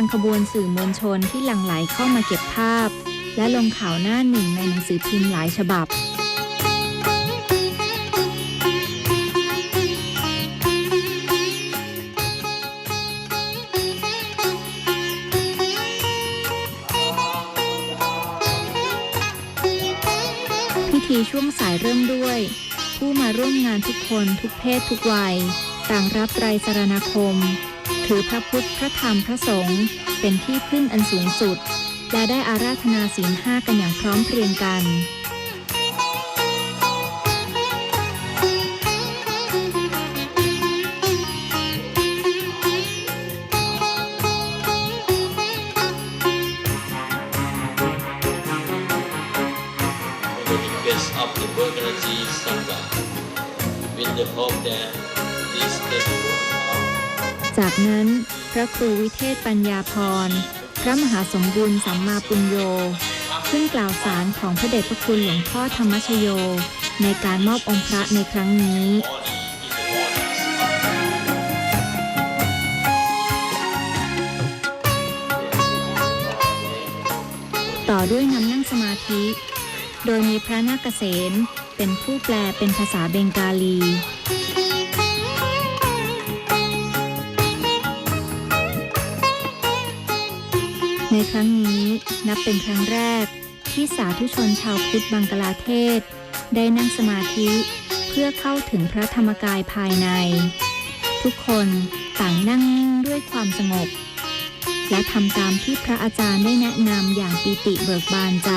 างขบวนสื่อมวลชนที่หลั่งไหลเข้ามาเก็บภาพ และลงข่าวหน้าหนึ่งในหนังสือพิมพ์หลายฉบับพิธีช่วงสายเริ่มด้วย ผู้มาร่วมงานทุกคนทุกเพศทุกวัย ต่างรับไตรสรณคม ถือพระพุทธ พระธรรม พระสงฆ์ เป็นที่พึ่งอันสูงสุด และได้อาราธนาศีลห้ากันอย่างพร้อมเพรียงกัน the request of the Burgundy Sangha with the hope that this table will จากนั้นพระครูวิเทศปัญญาพร พระมหาสมบุญสัมมาปุญโยขึ้นกล่าวสารของพระเดชพระคุณหลวงพ่อธรรมชโย ในการมอบองค์พระในครั้งนี้ต่อด้วยนำนั่งสมาธิ โดยมีพระนาคเษนเป็นผู้แปลเป็นภาษาเบงกาลี ในครั้งนี้นับเป็นครั้งแรกที่สาธุชนชาวพุทธบังกลาเทศ ได้นั่งสมาธิเพื่อเข้าถึงพระธรรมกายภายใน ทุกคนต่างนั่งนิ่งด้วยความสงบ และทำตามที่พระอาจารย์ได้แนะนำอย่างปีติเบิกบานใจ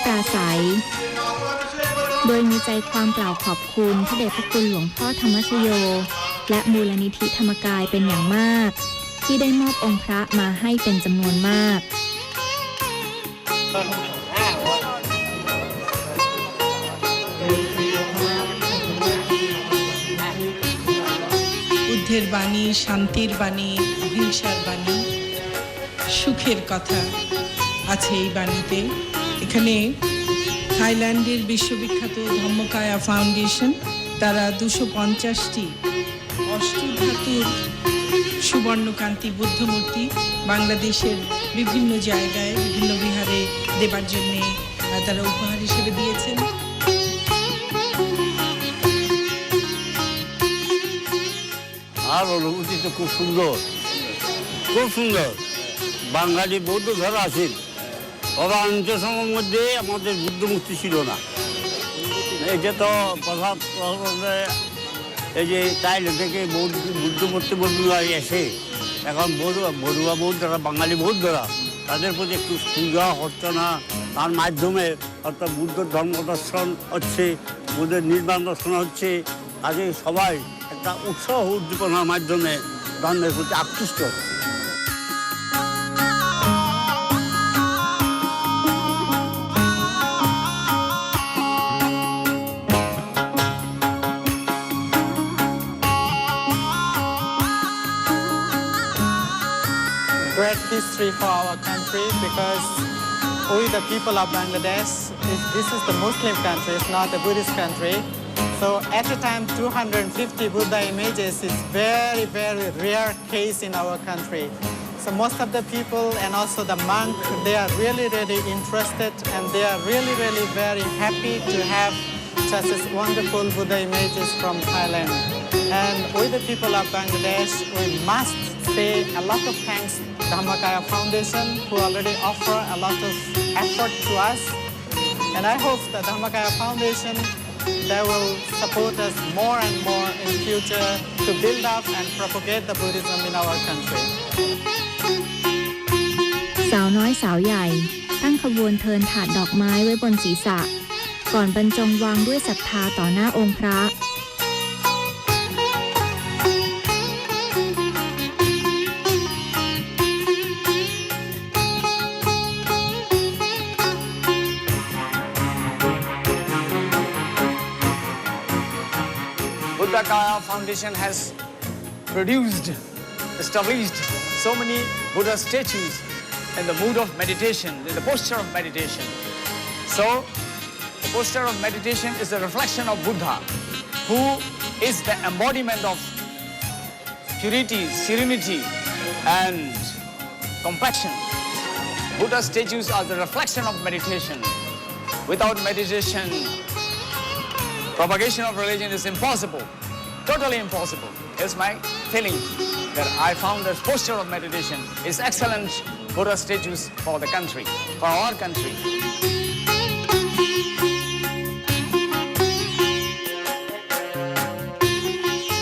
ปราศัย โดยมีใจความกล่าวขอบคุณพระเดชพระคุณหลวงพ่อธรรมชโย และมูลนิธิธรรมกายเป็นอย่างมาก ที่ได้มอบองค์พระมาให้เป็นจำนวนมาก বুদ্ধের বাণী শান্তির বাণী অহিংসার বাণী সুখের কথা আছে এই বাণীতে এখানে থাইল্যান্ডের বিশ্ববিখ্যাত ধম্মকায়া ফাউন্ডেশন, তারা দুশো পঞ্চাশটি অষ্টধাতুর সুবর্ণকান্তি বুদ্ধমূর্তি বাংলাদেশের বিভিন্ন জায়গায়, বিভিন্ন বিহারে দেবার জন্যে তারা উপহার হিসেবে দিয়েছেন। আর অনুভূতি তো খুব সুন্দর। খুব সুন্দর। বাঙালি বৌদ্ধ ধরা আছেন তদান্ত সময়ের মধ্যে আমাদের বুদ্ধমূর্তি ছিল না এটা তো প্রভাব এই যে তাইলে থেকে বৌদ্ধ বুদ্ধমূর্তি বৌদ্ধরা এসে, এখন বড়ুয়া বড়ুয়া বৌদ্ধরা বাঙালি বৌদ্ধরা, তাদের প্রতি একটু পূজা, অর্চনা, তার মাধ্যমে অর্থাৎ বুদ্ধ ধর্ম দর্শন হচ্ছে, বুদ্ধের নির্মাণ দর্শন হচ্ছে আজকে সবাই একটা উৎসাহ উদ্দীপনার মাধ্যমে ধর্মের প্রতি আকৃষ্ট হচ্ছে। Great history for our country because we, the people of Bangladesh, is, this is the Muslim country, it's not a Buddhist country. So at the time, 250 Buddha images is very, very rare case in our country. So most of the people and also the monk, they are really, really interested and they are really, really very happy to have such as wonderful Buddha images from Thailand. And we, the people of Bangladesh, we must say a lot of thanks Dhammakaya Foundation, who already offer a lot of effort to us. And I hope that Dhammakaya Foundation, they will support us more and more in future to build up and propagate the Buddhism in our country. สาวน้อยสาวใหญ่ ตั้งขบวนเทินถาดดอกไม้ไว้บนศีรษะ ก่อนบรรจงวางด้วยศรัทธาต่อหน้าองค์พระ Foundation has produced, established so many Buddha statues in the mood of meditation, in the posture of meditation. So, the posture of meditation is a reflection of Buddha, who is the embodiment of purity, serenity, and compassion. Buddha statues are the reflection of meditation. Without meditation, propagation of religion is impossible, totally impossible. It's my feeling that I found the posture of meditation is excellent Buddha statues for the country, for our country.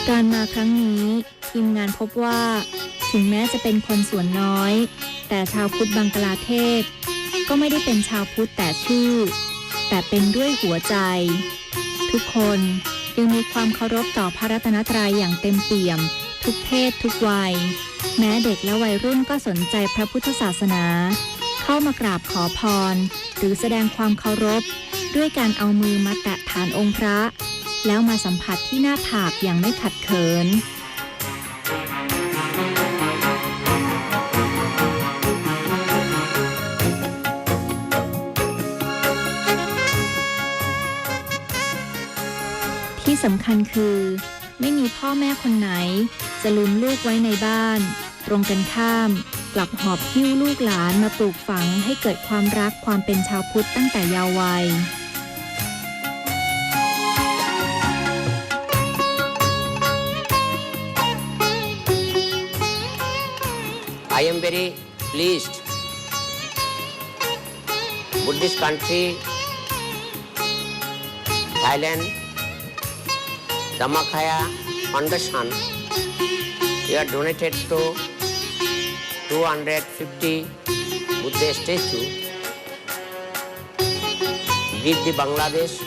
การมาครั้งนี้ทีมงานพบว่า ถึงแม้จะเป็นคนส่วนน้อย แต่ชาวพุทธบังกลาเทศ ก็ไม่ได้เป็นชาวพุทธแต่ชื่อ แต่เป็นด้วยหัวใจ ทุกคน ยังมีความเคารพต่อพระรัตนตรัยอย่างเต็มเปี่ยม ทุกเพศทุกวัย แม้เด็กและวัยรุ่นก็สนใจพระพุทธศาสนา เข้ามากราบขอพร หรือแสดงความเคารพ ด้วยการเอามือมาแตะฐานองค์พระ แล้วมาสัมผัสที่หน้าผากอย่างไม่ขัดเขิน ที่สำคัญคือ ไม่มีพ่อแม่คนไหน จะลืมลูกไว้ในบ้าน ตรงกันข้าม กลับหอบหิ้วลูกหลานมาปลูกฝังให้เกิดความรักความเป็นชาวพุทธตั้งแต่เยาว์วัย I am very pleased. Buddhist country, Thailand, Dhammakaya Foundation, we are donated to 250 Buddha statue. With the Bangladesh,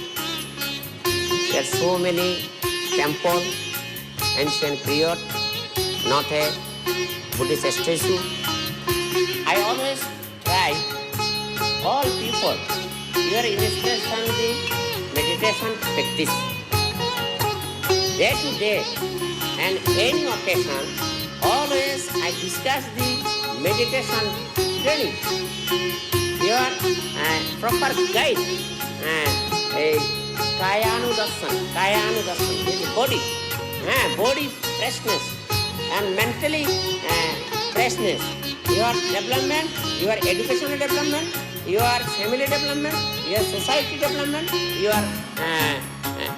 there are so many temple, ancient period, not a Buddhist statue. I always try all people, your inspiration the meditation practice. Day to day and any occasion, always I discuss the meditation training. Your uh, proper guide, uh, a Kayanudasan, Kayanudasan is body, uh, body freshness and mentally uh, freshness. Your development, your educational development, your family development, your society development, your uh, uh,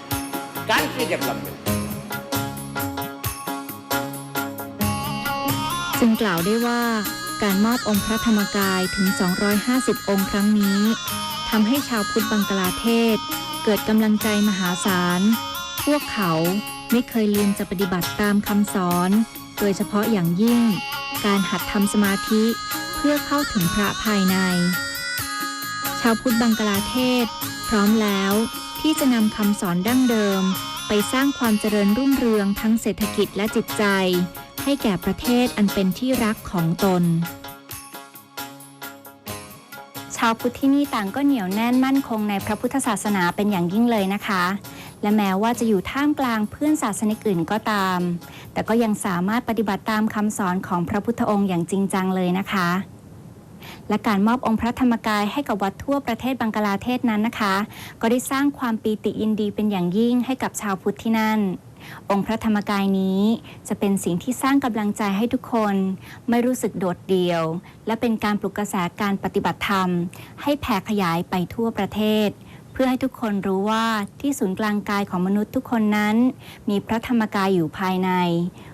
country development. จึงกล่าวได้ว่าการมอบองค์พระธรรมกายถึง 250 องค์ครั้งนี้ทำให้ชาวพุทธบังกลาเทศ เกิดกำลังใจมหาศาล พวกเขาไม่เคยลืมจะปฏิบัติตามคำสอน โดยเฉพาะอย่างยิ่ง การหัดทำสมาธิเพื่อเข้าถึงพระภายใน ชาวพุทธบังกลาเทศ พร้อมแล้วที่จะนำคำสอนดั้งเดิม ไปสร้างความเจริญรุ่งเรืองทั้งเศรษฐกิจและจิตใจ ให้แก่ประเทศอันเป็นที่รักของตน ชาวพุทธที่นี่ต่างก็เหนียวแน่นมั่นคงในพระพุทธศาสนาเป็นอย่างยิ่งเลยนะคะ และแม้ว่าจะอยู่ท่ามกลางเพื่อนศาสนิกอื่นก็ตาม แต่ก็ยังสามารถปฏิบัติตามคำสอนของพระพุทธองค์อย่างจริงจังเลยนะคะและการมอบองค์พระธรรมกายให้กับวัดทั่วประเทศบังกลาเทศนั้นนะคะ ก็ได้สร้างความปีติยินดีเป็นอย่างยิ่งให้กับชาวพุทธที่นั่น องค์พระธรรมกายนี้จะเป็นสิ่งที่สร้างกำลังใจให้ทุกคน ไม่รู้สึกโดดเดี่ยว และเป็นการปลุกกระแสการปฏิบัติธรรม ให้แผ่ขยายไปทั่วประเทศ เพื่อให้ทุกคนรู้ว่าที่ศูนย์กลางกายของมนุษย์ทุกคนนั้น มีพระธรรมกายอยู่ภายใน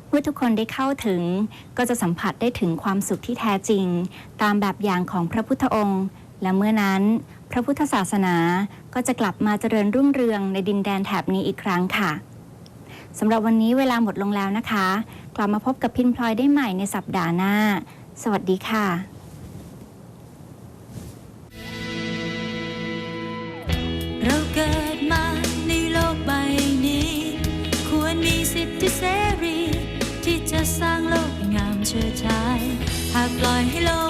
เมื่อทุกคนได้เข้าถึงก็จะสัมผัสได้ถึงความสุขที่แท้จริง ตามแบบอย่างของพระพุทธองค์ และเมื่อนั้น พระพุทธศาสนาก็จะกลับมาเจริญรุ่งเรืองในดินแดนแถบนี้อีกครั้งค่ะ สำหรับวันนี้เวลาหมดลงแล้วนะคะ กลับมาพบกับพินพลอยได้ใหม่ในสัปดาห์หน้า สวัสดีค่ะเราเกิดมาในโลกใบนี้ ควรมีสิทธิเสรี ที่จะสร้างโลกงามเชิดชาย หากปล่อยให้โลก